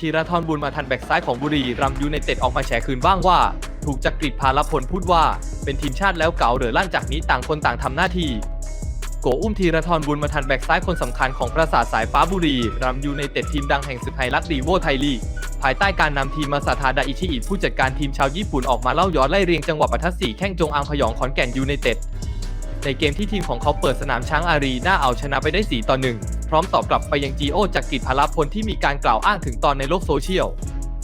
ธีรทรบุญมาทันแบ็กซ้ายของบุรีรัมยูไนเต็ดออกมาแฉคืนบ้างว่า ถูกจักริดพาลพลพูดว่า เป็นทีมชาติแล้วเก่าเหลือลั่นจากนี้ต่างคนต่างทำหน้าที่โกอุ้มธีรทรบุญมาทันแบ็กซ้ายคนสำคัญของประสาทสายฟ้าบุรีรัมย์ยูไนเต็ดทีมดังแห่งศึกไฮรักรีโวไทยลีกภายใต้การนำทีมมาซาทาดาอิชิอิผู้จัดการทีมชาวญี่ปุ่นออกมาเล่าย้อนไล่เรียงจังหวะประทัดสี่แข้งจงอังพยองขอนแก่นยูไนเต็ดในเกมที่ทีมของเขาเปิดสนามช้างอารีน่าเอาชนะไปได้ 4 ต่อ 1 พร้อมตอบกลับไปยังจีโอจากกิจพลพลที่มีการกล่าวอ้างถึงตอนในโลกโซเชียล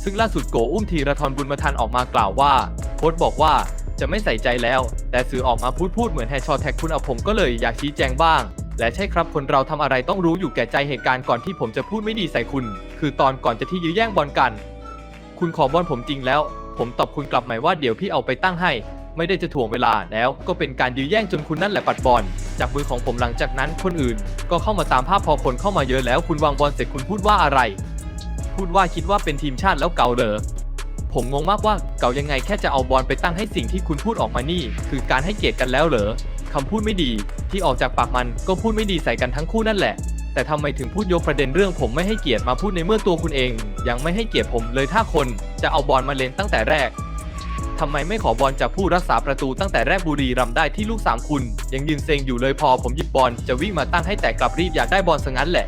ซึ่งล่าสุดโกอุ้มธีรทรบุญมาทันออกมากล่าวว่า โค้ชบอกว่าจะไม่ใส่ใจแล้ว แต่สื่อออกมาพูดพูดเหมือนแฮชชอแท็กคุณเอาผมก็เลยอยากชี้แจงบ้าง และใช่ครับคนเราทำอะไรต้องรู้อยู่แก่ใจเหตุการณ์ก่อนที่ผมจะพูดไม่ดีใส่คุณ คือตอนก่อนจะที่ยื้อแย่งบอลกัน คุณขอบอลผมจริงแล้ว ผมตอบคุณกลับหม่ว่าเดี๋ยวพี่เอาไปตั้งให้ ไม่ได้จะถ่วงเวลาแล้วก็เป็นการยื้อแย่งจนคุณนั่นแหละปัดบอลจากมือของผมหลังจากนั้นคนอื่น ก็เข้ามาตามภาพพอคนเข้ามาเยอะแล้วคุณวางบอลเสร็จคุณพูดว่าอะไร พูดว่าคิดว่าเป็นทีมชาติแล้วเก่าเหรอผมงงมากว่าเก่ายังไงแค่จะเอาบอลไปตั้งให้สิ่งที่คุณพูดออกมานี่ คือการให้เกียรติกันแล้วเหรอคำพูดไม่ดี ที่ออกจากปากมันก็พูดไม่ดีใส่กันทั้งคู่นั่นแหละ แต่ทำไมถึงพูดยกประเด็นเรื่องผมไม่ให้เกียรติมาพูดในเมื่อตัวคุณเอง ยังไม่ให้เกียรติผมเลยถ้าคนจะเอาบอลมาเล่นตั้งแต่แรก ทำไมไม่ขอบอลจากผู้รักษาประตูตั้งแต่แรกบุรีรัมได้ที่ลูกสามคุณ ยังยืนเซ็งอยู่เลยพอผมหยิบบอลจะวิ่งมาตั้งให้แต่กลับรีบอยากได้บอลซะงั้นแหละ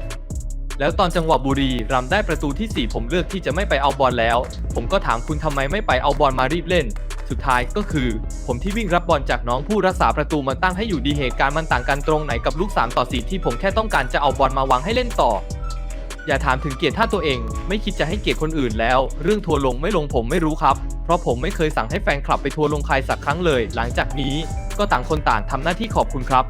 แล้วตอนจังหวะบุรีรัมได้ประตูทีสี่ 4 ผมเลือกที่จะไม่ไปเอาบอลแล้ว ผมก็ถามคุณทำไมไม่ไปเอาบอลมารีบเล่น สุดท้ายก็คือ ผมที่วิ่งรับบอลจากน้องผู้รักษาประตูมาตั้งให้อยู่ดีเหตุการณ์มันต่างกันตรงไหนกับลูก3ต่อ4ที่ผมแค่ต้องการจะเอาบอลมาวางให้เล่นต่อ อย่าถามถึงเกียรติท่าตัวเอง ไม่คิดจะให้เกียรติคนอื่นแล้ว เรื่องทัวร์ลงไม่ลงผมไม่รู้ครับ เพราะผมไม่เคยสั่งให้แฟนคลับไปทัวร์ลงใครสักครั้งเลย หลังจากนี้ก็ต่างคนต่างทำหน้าที่ขอบคุณครับ